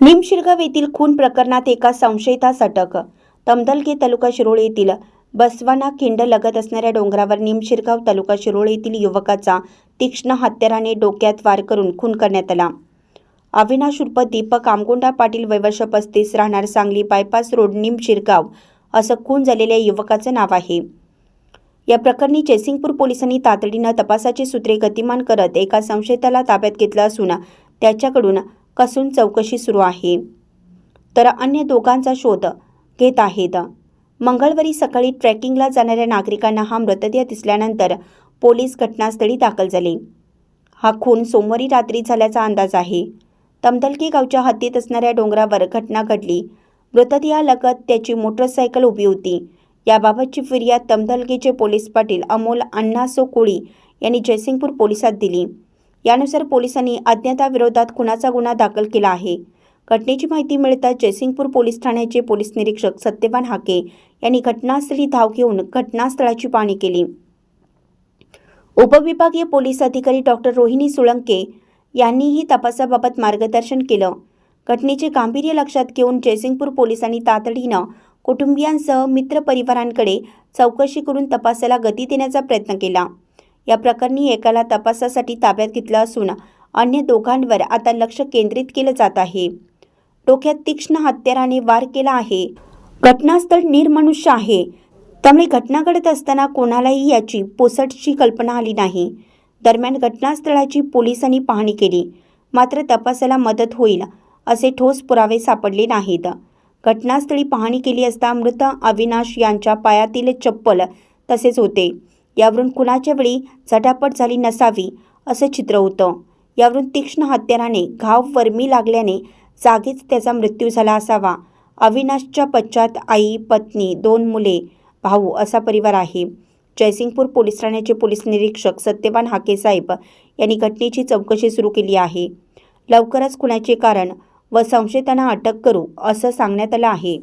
निमशिरगाव येथील खून प्रकरणात एका संशयितास अटक तमदलगे तालुका शिरोळ येथील बसवाना खिंड लगत असणाऱ्या डोंगरावर निमशिरगाव तालुका शिरोळ येथील युवकाचा तीक्ष्ण हत्याराने डोक्यात वार करून खून करण्यात आला. अविनाश उर्फ दीपक आमगोंडा पाटील वैवर्ष पस्तीस राहणार सांगली बायपास रोड निमशिरगाव असं खून झालेल्या युवकाचं नाव आहे. या प्रकरणी जयसिंगपूर पोलिसांनी तातडीनं तपासाची सूत्रे गतिमान करत एका संशयिताला ताब्यात घेतलं असून त्याच्याकडून कसून चौकशी सुरू आहे. तर अन्य दोघांचा शोध घेत आहेत. मंगळवारी सकाळी ट्रेकिंगला जाणाऱ्या नागरिकांना हा मृतदेह दिसल्यानंतर पोलीस घटनास्थळी दाखल झाले. हा खून सोमवारी रात्री झाल्याचा अंदाज आहे. तमदलकी गावच्या हद्दीत असणाऱ्या डोंगरावर घटना घडली. मृतदेहालगत त्याची मोटरसायकल उभी होती. याबाबतची फिर्याद तमदलकीचे पोलीस पाटील अमोल अण्णासो कोळी यांनी जयसिंगपूर पोलिसात दिली. यानुसार पोलिसांनी अज्ञाताविरोधात खुनाचा गुन्हा दाखल केला आहे. घटनेची माहिती मिळताच जयसिंगपूर पोलीस ठाण्याचे पोलीस निरीक्षक सत्यवान हाके यांनी घटनास्थळी धाव घेऊन घटनास्थळाची पाहणी केली. उपविभागीय पोलीस अधिकारी डॉक्टर रोहिणी सुळंके यांनीही तपासाबाबत मार्गदर्शन केलं. घटनेचे गांभीर्य लक्षात घेऊन जयसिंगपूर पोलिसांनी तातडीनं कुटुंबियांसह मित्रपरिवारांकडे चौकशी करून तपासाला गती देण्याचा प्रयत्न केला. या प्रकरणी एकाला तपासासाठी ताब्यात घेतलं असून अन्य दोघांवर आता लक्ष केंद्रित केलं जात आहे. डोक्यात तीक्ष्ण हत्याराने वार केला आहे. घटनास्थळ निर्मनुष्य आहे. त्यामुळे घटना घडत असताना कोणालाही याची पोसटची कल्पना आली नाही. दरम्यान घटनास्थळाची पोलिसांनी पाहणी केली. मात्र तपासाला मदत होईल असे ठोस पुरावे सापडले नाहीत. घटनास्थळी पाहणी केली असता मृत अविनाश यांच्या पायातील चप्पल तसेच होते. यावरून कुणाच्या वेळी झटापट झाली नसावी असं चित्र होतं. यावरून तीक्ष्ण हत्याराने घाव वर्मी लागल्याने जागीच त्याचा मृत्यू झाला असावा. अविनाशच्या पश्चात आई पत्नी दोन मुले भाऊ असा परिवार आहे. जयसिंगपूर पोलीस ठाण्याचे पोलीस निरीक्षक सत्यवान हाके साहेब यांनी घटनेची चौकशी सुरू केली आहे. लवकरच खुनाचे कारण व संशयितांना अटक करू असं सांगण्यात आलं आहे.